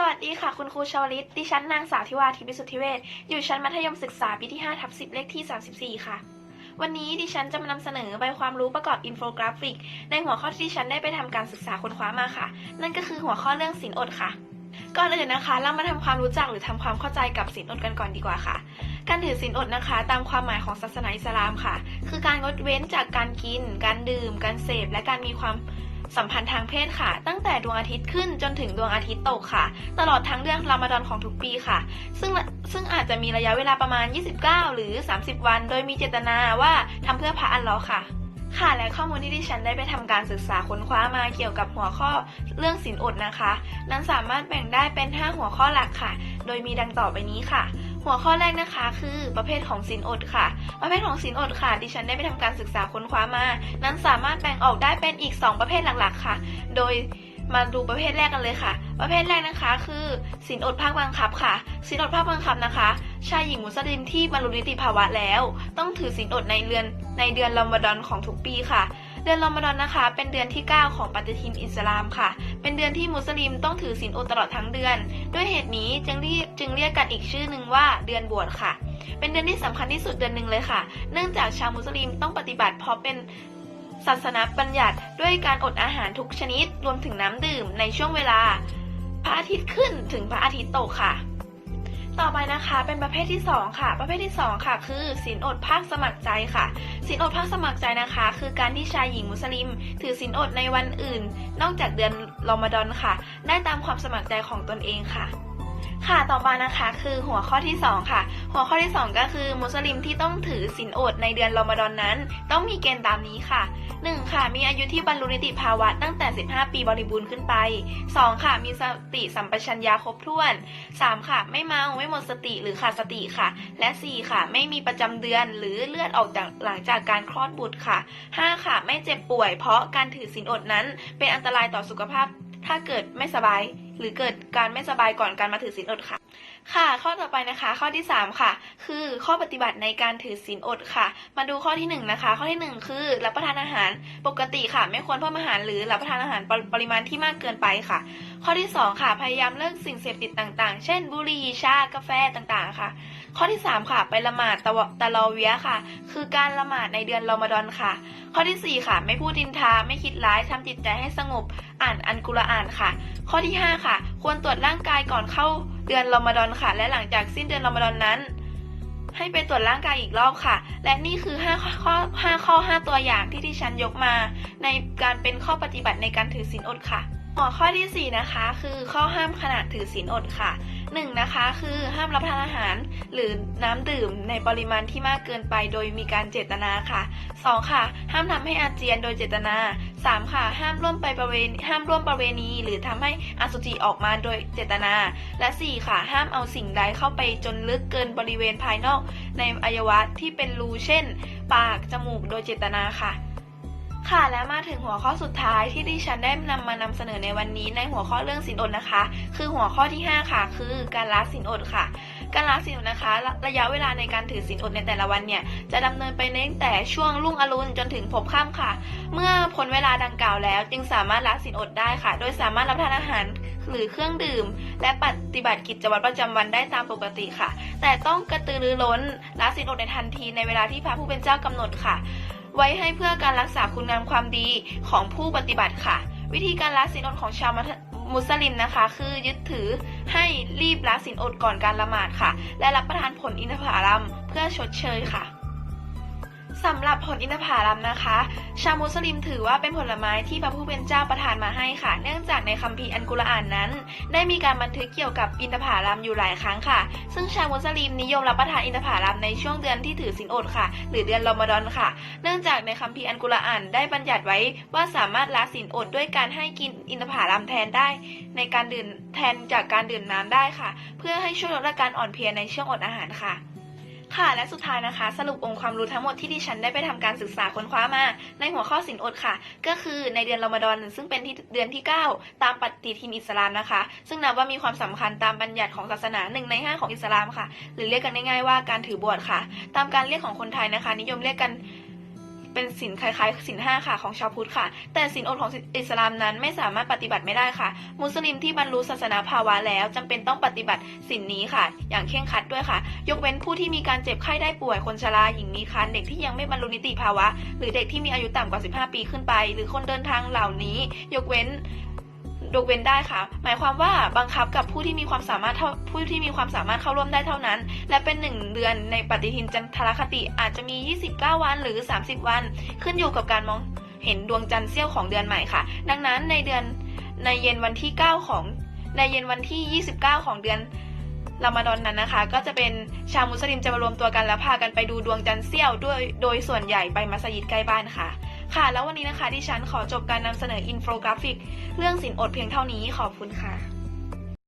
สวัสดีค่ะคุณครูชาวลิตดิฉันนางสาวทิวาทิพิสุทธิเวชอยู่ชั้นมัธยมศึกษาปีที่5ทับ10 เลขที่ 34 ค่ะ วันนี้ดิฉันจะมานำเสนอใบความรู้ประกอบอินโฟกราฟิก ในหัวข้อที่ดิฉันได้ไปทำการศึกษาค้นคว้ามาค่ะ นั่นก็คือหัวข้อเรื่องศีลอดค่ะ ก่อนอื่นนะคะ เรามาทำความรู้จักหรือทำความเข้าใจกับศีลอดกันก่อนดีกว่าค่ะ การถือศีลอดนะคะ ตามความหมายของศาสนาอิสลามค่ะ คือการงดเว้นจากการกิน การดื่ม การเสพ และการมีความ สัมพันธ์ทางเพศค่ะ ตั้งแต่ดวงอาทิตย์ขึ้นจนถึงดวงอาทิตย์ตกค่ะ ตลอดทั้งเดือนรอมฎอนของทุกปีค่ะ ซึ่งซึ่งอาจจะมีระยะเวลาประมาณ 29 หรือ 30 วัน โดยมีเจตนาว่าทำเพื่อพระอัลลอฮ์ค่ะ ค่ะและข้อมูลที่ดิฉันได้ไปทำการศึกษาค้นคว้ามาเกี่ยวกับหัวข้อเรื่องศีลอดนะคะ นั้นสามารถแบ่งได้เป็น 5 หัวข้อหลักค่ะ โดยมีดังต่อไปนี้ค่ะ หัวข้อแรกนะคะคือประเภทของศีลอดค่ะ ประเภทของศีลอดค่ะ ดิฉันได้ไปทำการศึกษาค้นคว้ามา นั้นสามารถแบ่งออกได้เป็นอีก 2 ประเภทหลักๆค่ะ โดยมาดูประเภทแรกกันเลยค่ะ ประเภทแรกนะคะ คือศีลอดภาคบังคับค่ะศีลอดภาคบังคับนะคะ ชายหญิงมุสลิมที่บรรลุนิติภาวะแล้ว ต้องถือศีลอดในเดือนในเดือนรอมฎอนของทุกปีค่ะ เดือนรอมฎอนนะคะ เป็นเดือนที่ 9 ของปฏิทินอิสลามค่ะ เป็นเดือนที่มุสลิมต้องถือศีลอดตลอดทั้งเดือน ด้วยเหตุนี้จึงเรียกจึงเรียกกันอีกชื่อหนึ่งว่าเดือนบวชค่ะ เป็นเดือนที่สำคัญที่สุดเดือนหนึ่งเลยค่ะ เนื่องจากชาวมุสลิมต้องปฏิบัติเพราะเป็นศาสนาบัญญัติด้วยการอดอาหารทุกชนิด รวมถึงน้ำดื่มในช่วงเวลา พระอาทิตย์ขึ้นถึงพระอาทิตย์ตกค่ะ ต่อไปนะคะเป็นประเภทที่ 2 ค่ะ ประเภทที่ 2 ค่ะ คือสินอดภาคสมัครใจค่ะสินอดภาคสมัครใจนะคะ คือการที่ชายหญิงมุสลิม ถือสินอดในวันอื่น นอกจากเดือนรอมฎอนค่ะ ได้ตามความสมัครใจของตนเองค่ะ ค่ะต่อมานะคะคือหัวข้อที่ 2 ค่ะ หัวข้อที่ 2 ก็คือมุสลิมที่ต้องถือศีลอดในเดือนรอมฎอนนั้น ต้องมีเกณฑ์ตามนี้ค่ะ 1. ค่ะ มีอายุที่บรรลุนิติภาวะตั้งแต่ 15 ปีบริบูรณ์ขึ้นไป 2. ค่ะ มีสติสัมปชัญญะครบถ้วน 3. ค่ะ ไม่เมาไม่หมดสติหรือขาดสติค่ะ และ 4. ค่ะ ไม่มีประจำเดือนหรือเลือดออกจากหลังจากการคลอดบุตรค่ะ 5. ค่ะ ไม่เจ็บป่วย เพราะการถือศีลอดนั้น เป็นอันตรายต่อสุขภาพถ้าเกิดไม่สบาย หรือเกิดการไม่สบายก่อนการมาถือศีลอดค่ะ ค่ะ ข้อต่อไปนะคะ ข้อที่ 3 ค่ะ คือข้อปฏิบัติในการถือศีลอดค่ะ มาดูข้อที่ 1 นะคะ ข้อที่ 1 คือรับประทานอาหารปกติค่ะ ไม่ควรเพิ่มอาหารหรือรับประทานอาหารปรปริมาณที่มากเกินไปค่ะ ข้อที่ 2 ค่ะ พยายามเลิกสิ่งเสพติดต่างๆ เช่น บุหรี่ชากาแฟต่างๆ ค่ะ ข้อที่ 3 ค่ะ ไปละหมาดตะวะตะลอเวียค่ะ คือการละหมาดในเดือนรอมฎอนค่ะ ข้อที่ 4 ค่ะ ไม่พูดดินทาไม่คิดร้ายทำจิตใจให้สงบ อ่านอันกุรอานค่ะ ข้อที่ 5 ค่ะ ควรตรวจร่างกายก่อนเข้าเดือนรอมฎอนค่ะ และหลังจากสิ้นเดือนรอมฎอนนั้นให้ไปตรวจร่างกายอีกรอบค่ะ และนี่คือ 5 ข้อ 5 ข้อ 5 ตัวอย่างที่ที่ฉันยกมา ในการเป็นข้อปฏิบัติในการถือศีลอดค่ะ ข้อทีสี่4 นะคะ คือข้อห้ามขณะถือศีลอดค่ะ 1. นะคะ คือห้ามรับประทานอาหาร หรือน้ำดื่มในปริมาณที่มากเกินไปโดยมีการเจตนาค่ะ 2. ค่ะ ห้ามทำให้อาเจียนโดยเจตนา 3. ค่ะ ห้ามร่วมไปประเวณห้ามร่วมประเวณี หรือทำให้อสุจิออกมาโดยเจตนา และ 4. ค่ะ ห้ามเอาสิ่งใดเข้าไปจนลึกเกินบริเวณภายนอก ในอวัยวะที่เป็นรูเช่น ปาก จมูก โดยเจตนาค่ะ ค่ะและมาถึงหัวข้อสุดท้ายที่ดิฉันได้นำมานำเสนอในวันนี้ในหัวข้อเรื่องสินอดนะคะ คือหัวข้อที่ 5 ค่ะ คือการละสินอดค่ะ การละสินอดนะคะ ระยะเวลาในการถือสินอดในแต่ละวันเนี่ยจะดำเนินไปในตั้งแต่ช่วงรุ่งอรุณจนถึงพบค่ำค่ะ เมื่อพ้นเวลาดังกล่าวแล้ว จึงสามารถละสินอดได้ค่ะ โดยสามารถรับทานอาหารหรือเครื่องดื่ม และปฏิบัติกิจวัตรประจำวันได้ตามปกติค่ะ แต่ต้องกระตือรือร้นละสินอดในทันทีในเวลาที่พระผู้เป็นเจ้ากำหนดค่ะ ไว้ให้เพื่อการรักษาคุณงามความดีของผู้ปฏิบัติค่ะ วิธีการละศีลอดของชาวมุสลิมนะคะ คือยึดถือให้รีบละศีลอดก่อนการละหมาดค่ะ และรับประทานผลอินทผลัมเพื่อชดเชยค่ะ สำหรับผลอินทผลัมนะคะ ชาวมุสลิมถือว่าเป็นผลไม้ที่พระผู้เป็นเจ้าประทานมาให้ค่ะ เนื่องจากในคัมภีร์อันกุรอานนั้น ได้มีการบันทึกเกี่ยวกับอินทผลัมอยู่หลายครั้งค่ะ ซึ่งชาวมุสลิมนิยมรับประทานอินทผลัมในช่วงเดือนที่ถือศีลอดค่ะ หรือเดือนรอมฎอนค่ะ เนื่องจากในคัมภีร์อันกุรอานได้บัญญัติไว้ว่าสามารถละศีลอดด้วยการให้กินอินทผลัมแทนได้ ในการดื่มแทนจากการดื่มน้ำได้ค่ะ เพื่อให้ช่วยลดอาการอ่อนเพลียในช่วงอดอาหารค่ะ ค่ะและสุดท้ายนะคะ สรุปองค์ความรู้ทั้งหมดที่ดิฉันได้ไปทำการศึกษาค้นคว้ามา ในหัวข้อสินอดค่ะ ก็คือในเดือนรอมฎอนซึ่งเป็นที่เดือนที่ 9 ตามปฏิทินอิสลามนะคะ ซึ่งนับว่ามีความสำคัญตามบัญญัติของศาสนาหนึ่งในห้าของอิสลามค่ะ หรือเรียกกันง่ายๆว่าการถือบวชค่ะ ตามการเรียกของคนไทยนะคะ นิยมเรียกกัน เป็นศีลคล้ายๆศีลห้าค่ะของชาวพุทธค่ะ แต่ศีลอดของอิสลามนั้นไม่สามารถปฏิบัติไม่ได้ค่ะ มุสลิมที่บรรลุศาสนาภาวะแล้วจำเป็นต้องปฏิบัติศีลนี้ค่ะ อย่างเคร่งครัดด้วยค่ะ ยกเว้นผู้ที่มีการเจ็บไข้ได้ป่วยคนชราหญิงมีครรภ์เด็กที่ยังไม่บรรลุนิติภาวะ หรือเด็กที่มีอายุต่ำกว่า 15 ปีขึ้นไป หรือคนเดินทางเหล่านี้ ยกเว้น ยกเว้นได้ค่ะ หมายความว่าบังคับกับผู้ที่มีความสามารถเท่าผู้ที่มีความสามารถเข้าร่วมได้เท่านั้น และเป็นหนึ่งเดือนในปฏิทินจันทรคติอาจจะมี 29 วันหรือ 30 วัน ขึ้นอยู่กับการมองเห็นดวงจันทร์เสี้ยวของเดือนใหม่ค่ะ ดังนั้นในเดือนในเย็นวันที่ 9 ของในเย็นวันที่ 29 ของเดือนรอมฎอนนั้นนะคะ ก็จะเป็นชาวมุสลิมจะมารวมตัวกันแล้วพากันไปดูดวงจันทร์เสี้ยวด้วยโดยส่วนใหญ่ไปมัสยิดใกล้บ้านค่ะ ค่ะ แล้ววันนี้นะคะดิฉันขอจบการนำเสนออินโฟกราฟิก เรื่องสินอดเพียงเท่านี้ขอบคุณค่ะ